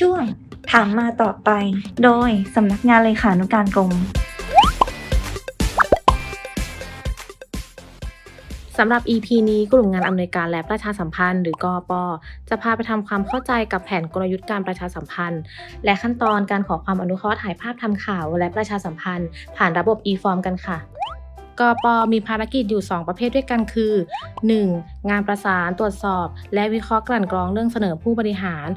ช่วง ถามมาต่อไป โดยสำนักงานเลขานุการกรมสำหรับ EP นี้กลุ่มงานอำนวยการและประชาสัมพันธ์ หรือกอปจะพาไปทำความเข้าใจกับแผนกลยุทธ์การประชาสัมพันธ์ และขั้นตอนการขอความอนุเคราะห์ถ่ายภาพทำข่าวและประชาสัมพันธ์ ผ่านระบบ e-form กันค่ะกปมีภารกิจอยู่ 2 ประเภทด้วยกันคือ 1. งานประสานตรวจสอบ และวิเคราะห์กลั่นกรองเรื่องเสนอผู้บริหาร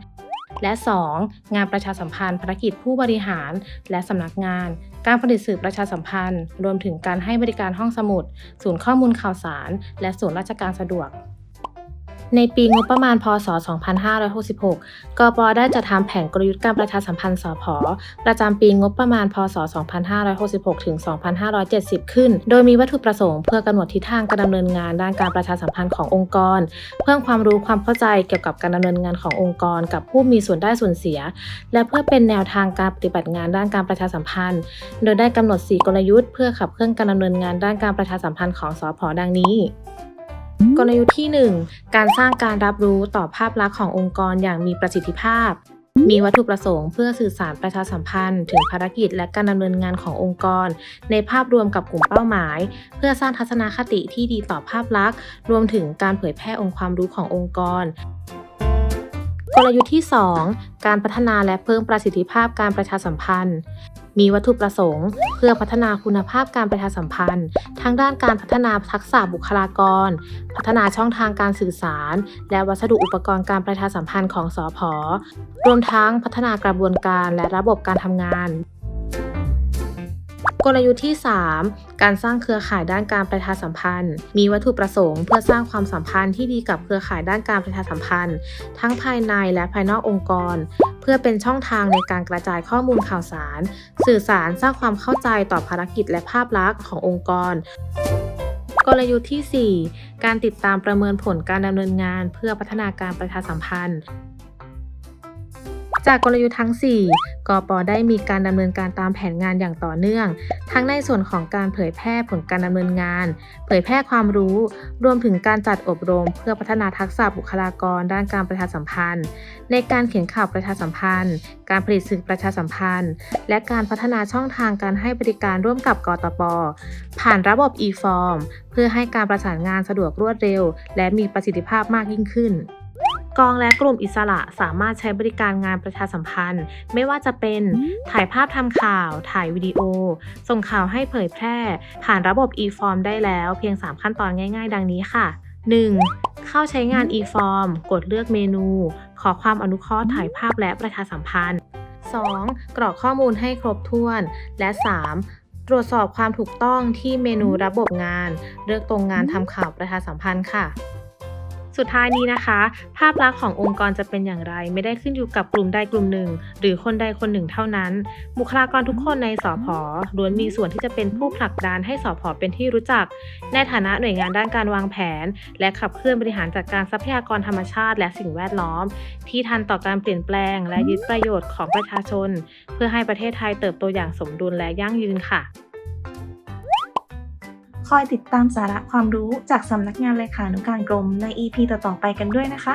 และ 2. งานประชาสัมพันธ์ภารกิจผู้บริหาร และสำนักงาน การผลิตสื่อประชาสัมพันธ์ รวมถึงการให้บริการห้องสมุด ศูนย์ข้อมูลข่าวสาร และศูนย์ราชการสะดวก ในปีงบประมาณพศ 2566 กปได้จัดทำแผนกลยุทธ์การประชาสัมพันธ์สพประจำปีงบประมาณพศ 2566 ถึง 2570 ขึ้น โดยมีวัตถุประสงค์เพื่อกำหนดทิศทางการดำเนินงานด้านการประชาสัมพันธ์ขององค์กร เพิ่มความรู้ความเข้าใจเกี่ยวกับการดำเนินงานขององค์กร กับผู้มีส่วนได้ส่วนเสีย และเพื่อเป็นแนวทางการปฏิบัติงานด้านการประชาสัมพันธ์ โดยได้กำหนด 4 กลยุทธ์เพื่อขับเคลื่อนการดำเนินงานด้านการประชาสัมพันธ์ของสพดังนี้ กลยุทธ์ที่ 1 การสร้างการรับรู้ต่อภาพลักษณ์ขององค์กรอย่างมีประสิทธิภาพ มีวัตถุประสงค์เพื่อสื่อสารประชาสัมพันธ์ ถึงภารกิจและการดำเนินงานขององค์กร ในภาพรวมกับกลุ่มเป้าหมาย เพื่อสร้างทัศนคติที่ดีต่อภาพลักษณ์ รวมถึงการเผยแพร่องค์ความรู้ขององค์กรกลยุทธ์ที่ 2 การพัฒนาและเพิ่มประสิทธิภาพการประชาสัมพันธ์ มีวัตถุประสงค์ เพื่อพัฒนาคุณภาพการประชาสัมพันธ์ ทั้งด้านการพัฒนาทักษะบุคลากร พัฒนาช่องทางการสื่อสาร และวัสดุอุปกรณ์การประชาสัมพันธ์ของสอพอรวมทั้งพัฒนากระบวนการและระบบการทำงาน กลยุทธ์ที่ 3 การสร้างเครือข่ายด้านการประชาสัมพันธ์ มีวัตถุประสงค์เพื่อสร้างความสัมพันธ์ที่ดีกับเครือข่ายด้านการประชาสัมพันธ์ ทั้งภายในและภายนอกองค์กร เพื่อเป็นช่องทางในการกระจายข้อมูลข่าวสาร สื่อสารสร้างความเข้าใจต่อภารกิจและภาพลักษณ์ขององค์กรกลยุทธ์ที่ 4 การติดตามประเมินผลการดำเนินงานเพื่อพัฒนาการประชาสัมพันธ์ จากกลยุทธ์ทั้ง 4 กปได้มีการดำเนินการตามแผนงานอย่างต่อเนื่อง ทั้งในส่วนของการเผยแพร่ผลการดำเนินงาน เผยแพร่ความรู้ รวมถึงการจัดอบรม เพื่อพัฒนาทักษะบุคลากร ด้านการประชาสัมพันธ์ ในการเขียนข่าวประชาสัมพันธ์ การผลิตสื่อประชาสัมพันธ์ และการพัฒนาช่องทางการให้บริการร่วมกับกตปผ่านระบบ e-form เพื่อให้การประสานงานสะดวกรวดเร็ว และมีประสิทธิภาพมากยิ่งขึ้น กองและกลุ่มอิสระสามารถใช้บริการงานประชาสัมพันธ์ ไม่ว่าจะเป็นถ่ายภาพทำข่าว ถ่ายวิดีโอ ส่งข่าวให้เผยแพร่ ผ่านระบบ e-form ได้แล้วเพียง 3 ขั้นตอนง่าย ๆ ดังนี้ค่ะ 1. เข้าใช้งาน e-form กดเลือกเมนู ขอความอนุเคราะห์ถ่ายภาพและประชาสัมพันธ์ 2. กรอกข้อมูลให้ครบถ้วน และ 3. ตรวจสอบความถูกต้องที่เมนูระบบงาน เลือกตรงงานทำข่าวประชาสัมพันธ์ค่ะ สุดท้ายนี้นะคะ ภาพลักษณ์ขององค์กรจะเป็นอย่างไร ไม่ได้ขึ้นอยู่กับกลุ่มใดกลุ่มหนึ่ง หรือคนใดคนหนึ่งเท่านั้น บุคลากรทุกคนในสอพอล้วนมีส่วนที่จะเป็นผู้ผลักดันให้สอพอเป็นที่รู้จัก ในฐานะหน่วยงานด้านการวางแผน และขับเคลื่อนบริหารจัดการทรัพยากรธรรมชาติ และสิ่งแวดล้อม ที่ทันต่อการเปลี่ยนแปลง และยึดประโยชน์ของประชาชน เพื่อให้ประเทศไทยเติบโตอย่างสมดุลและยั่งยืนค่ะ คอยติดตามสาระความรู้จากสำนักงานเลขานุการกรมใน EP ต่อๆไปกันด้วยนะคะ